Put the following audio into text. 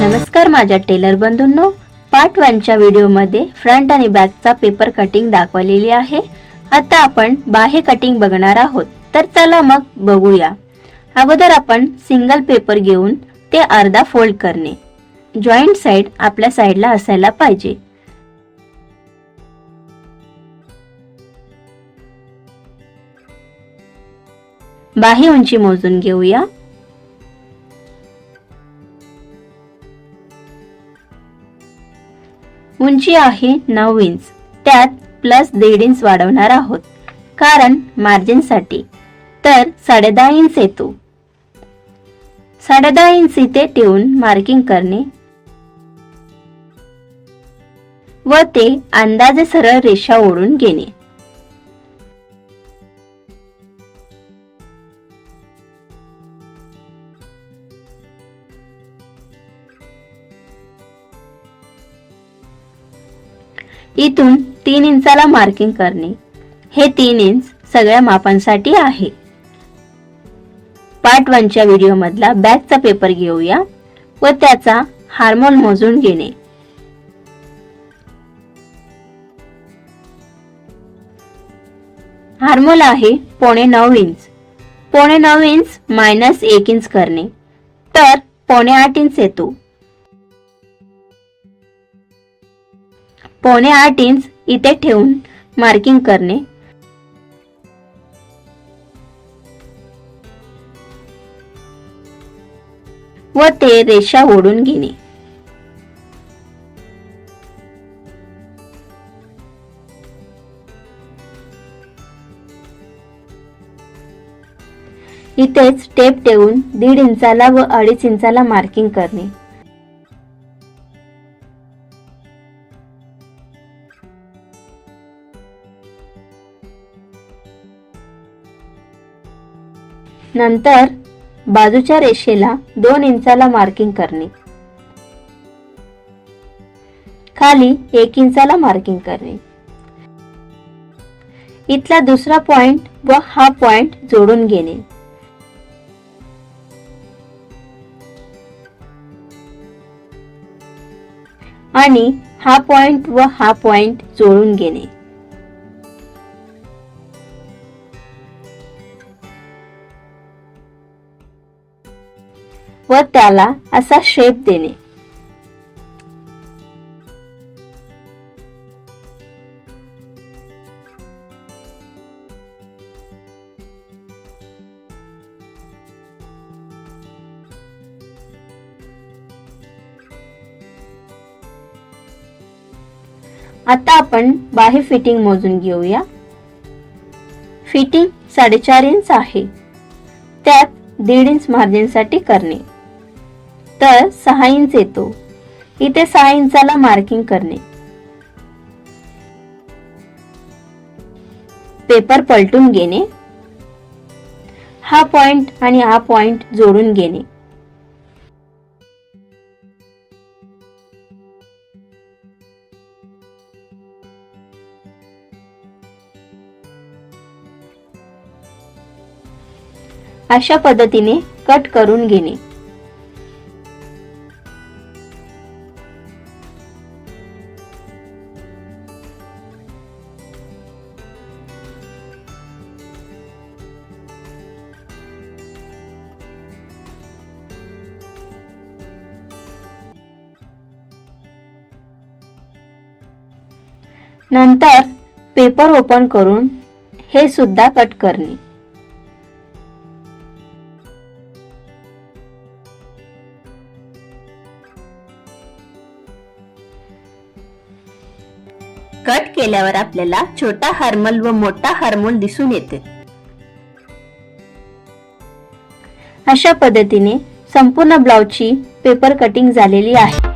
नमस्कार माझ्या teller बंधूंनो. Part वनच्या व्हिडिओमध्ये फ्रंट आणि बॅकचा पेपर कटिंग दाखवलेली आहे. आता आपण बाहे कटिंग बघणार आहोत. तर चला मग बघूया. अगोदर आपण सिंगल पेपर घेऊन ते अर्धा फोल्ड करणे. जॉईंट साइड आपल्या साइडला असायला पाहिजे. बाहे उंची मोजून घेऊया. उंची आहे नऊ इंच. त्यात प्लस दीड इंच वाढवणार आहोत. कारण मार्जिनसाठी तर साडेदहा इंच येतो. साडेदहा इंच इथे ठेवून मार्किंग करणे. व ते अंदाजे सरळ रेषा ओढून घेणे. इथून तीन इंचाला मार्किंग करणे. हे तीन इंच सगळ्या मापांसाठी आहे. पार्ट वनच्या व्हिडिओ मधला बॅगचा पेपर घेऊया व त्याचा हार्मोन मोजून घेणे. हार्मोल आहे पोणे नऊ इंच. पोणे नऊ इंच मायनस एक इंच करणे. तर पोणे आठ इंच येतो. पावणे आठ इंच इथे ठेवून मार्किंग करणे. व ते रेषा ओढून घेणे. इथेच टेप ठेवून दीड इंचाला व अडीच इंचाला मार्किंग करणे. नंतर बाजूच्या रेषेला दोन इंचाला मार्किंग करणे. खाली एक इंचाला मार्किंग करणे. इथला दुसरा पॉइंट व हा पॉइंट जोडून घेणे. आणि हा पॉइंट व हा पॉइंट जोडून घेणे. व त्याला असा शेप देणे. आता आपण बाहे फिटिंग मोजून घेऊया. फिटिंग साडेचार इंच आहे. त्यात दीड इंच मार्जिनसाठी करणे. तर सहा इंच येतो. इथे सहा इंचाला मार्किंग करणे. पेपर पलटून घेणे. हा पॉइंट आणि हा पॉइंट जोडून घेणे. अशा पद्धतीने कट करून घेणे. नंतर पेपर ओपन करून हे सुद्धा कट करणे. कट केल्यावर आपल्याला छोटा हार्मल व मोठा हार्मोल दिसून येते. अशा पद्धतीने संपूर्ण ब्लाउजची पेपर कटिंग झालेली आहे.